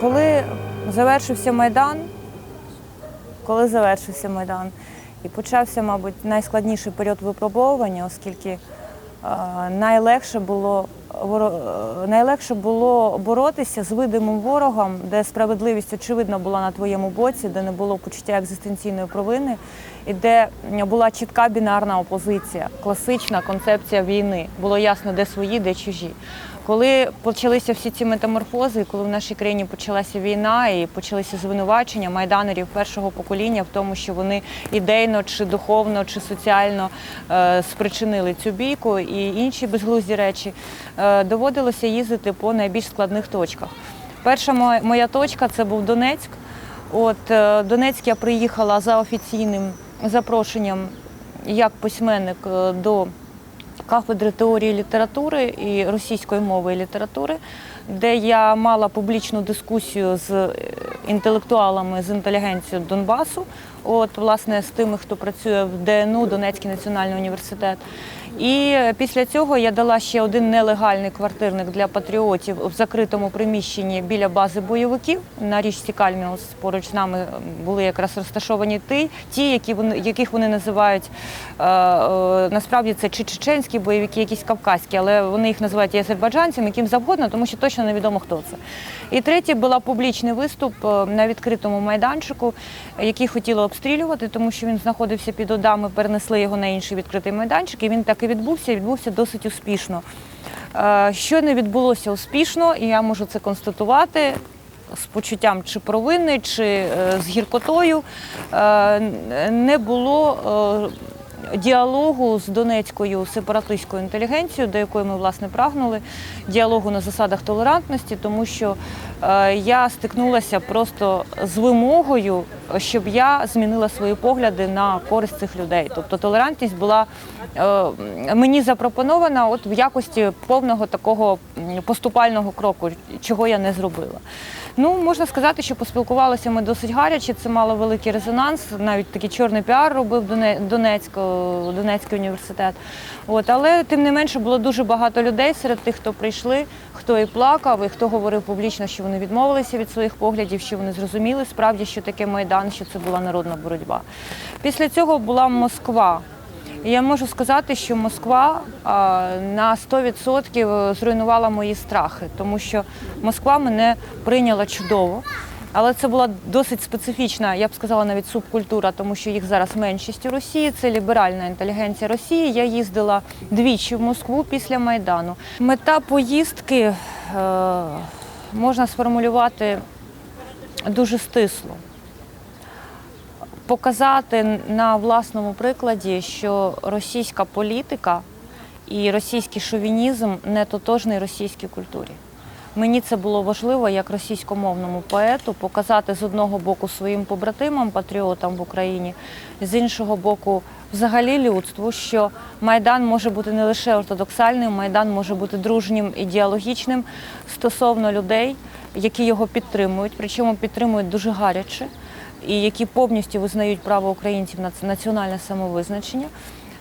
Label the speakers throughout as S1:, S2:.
S1: Коли завершився Майдан, коли завершився Майдан і почався, мабуть, найскладніший період випробовування, оскільки найлегше було, е, найлегше було боротися з видимим ворогом, де справедливість очевидно була на твоєму боці, де не було почуття екзистенційної провини, і де була чітка бінарна опозиція, класична концепція війни. Було ясно, де свої, де чужі. Коли почалися всі ці метаморфози, коли в нашій країні почалася війна і почалися звинувачення майданерів першого покоління в тому, що вони ідейно чи духовно, чи соціально е, спричинили цю бійку і інші безглузді речі, е, доводилося їздити по найбільш складних точках. Перша моя- точка це був Донецьк. От е, Донецьк я приїхала за офіційним запрошенням як письменник до кафедри теорії літератури і російської мови і літератури, де я мала публічну дискусію з е, інтелектуалами з інтелігенцією Донбасу, от власне з тими, хто працює в ДНУ, Донецький національний університет. І е, після цього я дала ще один нелегальний квартирник для патріотів в закритому приміщенні біля бази бойовиків на річці Кальміус. Поруч з нами були якраз розташовані ті, ті які вони, яких вони називають е, е, насправді це чи чеченські бойовики, якісь кавказькі, але вони їх називають азербайджанцями, яким завгодно, тому що точно невідомо хто це. І третє була публічний виступ на відкритому майданчику, який хотіли обстрілювати, тому що він знаходився під одами, перенесли його на інший відкритий майданчик, і він так і відбувся, і відбувся досить успішно. Е, Що не відбулося успішно, і я можу це констатувати. З почуттям чи провини, чи е, з гіркотою е, не було діалогу з донецькою сепаратистською інтелігенцією, до якої ми власне прагнули, діалогу на засадах толерантності, тому що е, я стикнулася просто з вимогою, щоб я змінила свої погляди на користь цих людей. Тобто толерантність була е, мені запропонована от в якості повного такого поступального кроку, чого я не зробила. Ну, можна сказати, що поспілкувалися ми досить гаряче. Це мало великий резонанс. Навіть такий чорний піар робив Доне- Донецьк, о, Донецький університет. От, але тим не менше було дуже багато людей серед тих, хто прийшли, хто і плакав, і хто говорив публічно, що вони відмовилися від своїх поглядів, що вони зрозуміли справді, що таке майдан, що це була народна боротьба. Після цього була Москва. Я можу сказати, що Москва на 100% зруйнувала мої страхи, тому що Москва мене прийняла чудово. Але це була досить специфічна, я б сказала, навіть субкультура, тому що їх зараз меншість у Росії. Це ліберальна інтелігенція Росії. Я їздила двічі в Москву після Майдану. Мета поїздки е, можна сформулювати дуже стисло показати на власному прикладі, що російська політика і російський шовінізм не тотожний російській культурі. Мені це було важливо як російськомовному поету показати з одного боку своїм побратимам, патріотам в Україні, з іншого боку, взагалі людству, що майдан може бути не лише ортодоксальним, майдан може бути дружнім і діалогічним стосовно людей, які його підтримують, причому підтримують дуже гаряче і які повністю визнають право українців на національне самовизначення.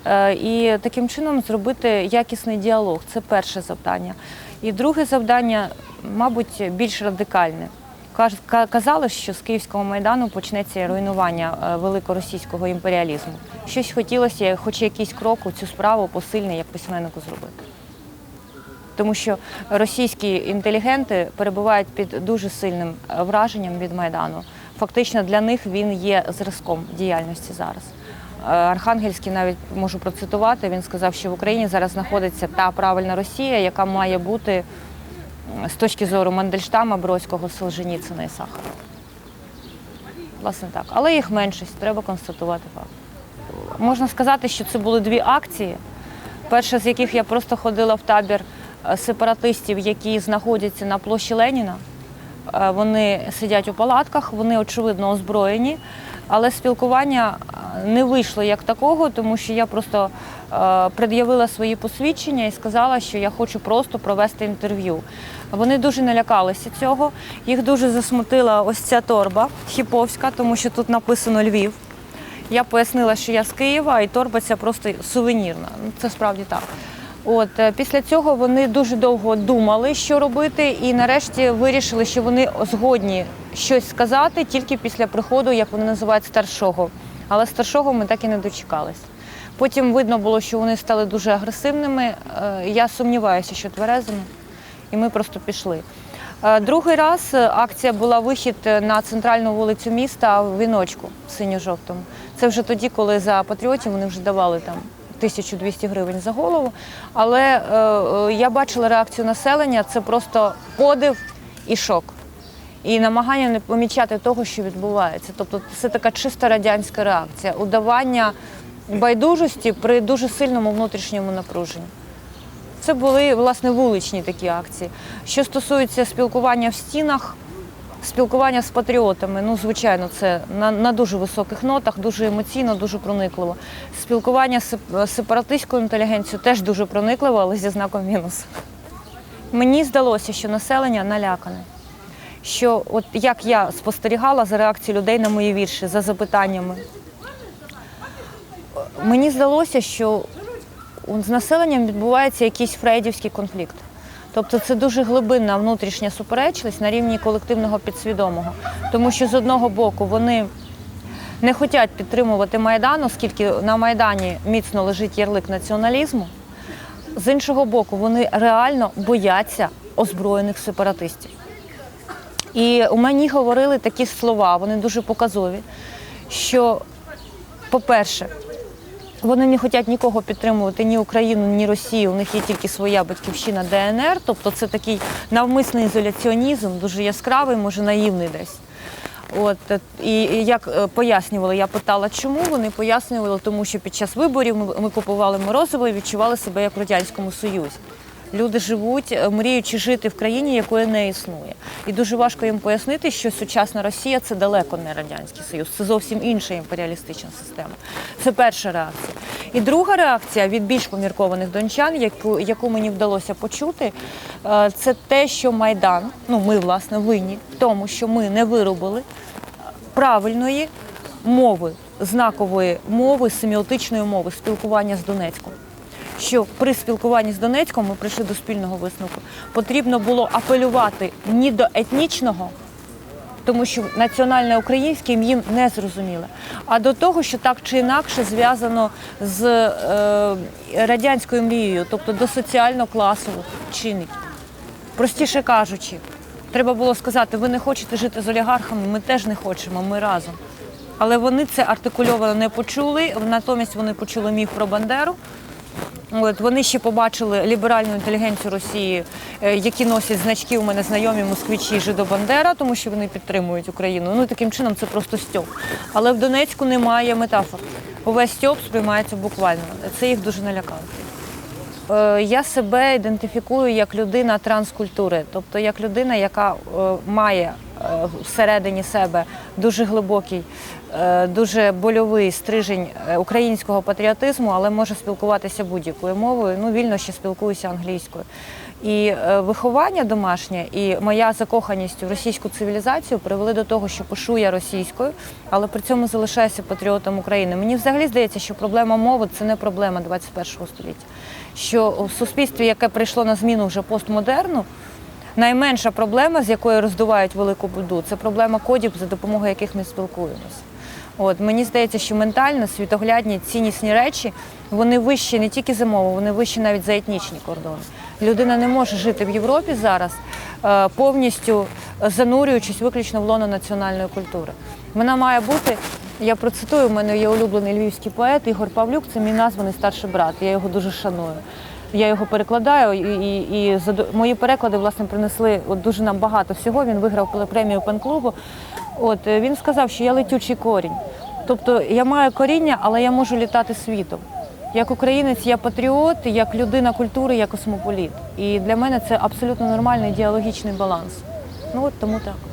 S1: Е, І таким чином зробити якісний діалог це перше завдання. І друге завдання, мабуть, більш радикальне. Казали, що з Київського майдану почнеться руйнування е, великоросійського імперіалізму. Щось хотілося, хоч якийсь крок у цю справу посильний як письменнику зробити. Тому що російські інтелігенти перебувають під дуже сильним е, враженням від майдану. Фактично для них він є зразком діяльності зараз. Е, Архангельський навіть можу процитувати. Він сказав, що в Україні зараз знаходиться та правильна Росія, яка має бути з точки зору Мандельштама, Бродського, Солженіцина і Сахарова. Власне так. Але їх меншість, треба констатувати факт. Можна сказати, що це були дві акції. Перша з яких я просто ходила в табір е, сепаратистів, які знаходяться на площі Леніна. Е, Вони сидять у палатках, вони очевидно озброєні, але спілкування е, не вийшло як такого, тому що я просто е, пред'явила свої посвідчення і сказала, що я хочу просто провести інтерв'ю. Вони дуже налякалися цього. Їх дуже засмутила ось ця торба хіповська, тому що тут написано Львів. Я пояснила, що я з Києва, і торба ця просто сувенірна. Ну, Це справді так. От е, після цього вони дуже довго думали, що робити, і нарешті вирішили, що вони згодні щось сказати тільки після приходу, як вони називають, старшого. Але старшого ми так і не дочекались. Потім видно було, що вони стали дуже агресивними. Е, Я сумніваюся, що тверезими, і ми просто пішли. Е, Другий раз акція була вихід на центральну вулицю міста в віночку синьо-жовтому. Це вже тоді, коли за патріотів вони вже давали там 1200 гривень за голову. Але е, е, я бачила реакцію населення, це просто подив і шок. І намагання не помічати того, що відбувається. Тобто це така чисто радянська реакція, удавання байдужості при дуже сильному внутрішньому напруженні. Це були власне вуличні такі акції. Що стосується спілкування в стінах, спілкування з патріотами, ну звичайно, це на, на дуже високих нотах, дуже емоційно, дуже проникливо. Спілкування з сеп- сепаратистською інтелігенцією теж дуже проникливо, але зі знаком мінус. Мені здалося, що населення налякане. Що, от як я спостерігала за реакцією людей на мої вірші, за запитаннями, мені здалося, що з населенням відбувається якийсь фрейдівський конфлікт. Тобто це дуже глибинна внутрішня суперечність на рівні колективного підсвідомого. Тому що з одного боку вони не хочуть підтримувати Майдан, оскільки на Майдані міцно лежить ярлик націоналізму. З іншого боку, вони реально бояться озброєних сепаратистів. І у мені говорили такі слова, вони дуже показові, що, по-перше, вони не хочуть нікого підтримувати, ні Україну, ні Росію. У них є тільки своя батьківщина ДНР. Тобто це такий навмисний ізоляціонізм, дуже яскравий, може наївний десь. От е, і як е, пояснювали, я питала, чому вони пояснювали, тому що під час виборів ми, ми купували морозиво і відчували себе як в радянському союзі. Люди живуть, е, мріючи жити в країні, якої не існує. І дуже важко їм пояснити, що сучасна Росія це далеко не радянський союз, це зовсім інша імперіалістична система. Це перша реакція. І друга реакція від більш поміркованих дончан, яку, яку мені вдалося почути, е, це те, що Майдан, ну ми власне винні в тому, що ми не виробили правильної мови, знакової мови, семіотичної мови, спілкування з Донецьком. Що при спілкуванні з Донецьком ми прийшли до спільного висновку. Потрібно було апелювати ні до етнічного, тому що національне українське їм не зрозуміле, а до того, що так чи інакше зв'язано з е, радянською мрією, тобто до соціально-класових чинників. Простіше кажучи, треба було сказати, ви не хочете жити з олігархами, ми теж не хочемо, ми разом. Але вони це артикульовано не почули, натомість вони почули міф про Бандеру. От, вони ще побачили ліберальну інтелігенцію Росії, е, які носять значки у мене знайомі москвичі Жидо-Бандера, тому що вони підтримують Україну. Ну таким чином це просто стьоп. Але в Донецьку немає метафор. Увесь стьоп сприймається буквально. Це їх дуже налякало. Е, Я себе ідентифікую як людина транскультури, тобто як людина, яка е, має всередині себе дуже глибокий, дуже больовий стрижень е, українського патріотизму, але може спілкуватися будь-якою мовою. Ну, вільно ще спілкуюся англійською. І е, виховання домашнє, і моя закоханість в російську цивілізацію привели до того, що пишу я російською, але при цьому залишаюся патріотом України. Мені взагалі здається, що проблема мови це не проблема 21 століття. Що в суспільстві, яке прийшло на зміну вже постмодерну, найменша проблема, з якою роздувають велику буду, це проблема кодів, за допомогою яких ми спілкуємося. От мені здається, що ментально світоглядні ціннісні речі вони вищі не тільки за мову, вони вищі навіть за етнічні кордони. Людина не може жити в Європі зараз, е, повністю занурюючись виключно в лоно національної культури. Вона має бути. Я процитую, у мене є улюблений львівський поет Ігор Павлюк, це мій названий старший брат. Я його дуже шаную. Я його перекладаю, і, і, і задо- мої переклади власне принесли от дуже нам багато всього. Він виграв премію пен-клубу. От е, він сказав, що я летючий корінь. Тобто я маю коріння, але я можу літати світом. Як українець, я патріот, як людина культури, я космополіт. І для мене це абсолютно нормальний діалогічний баланс. Ну от тому так.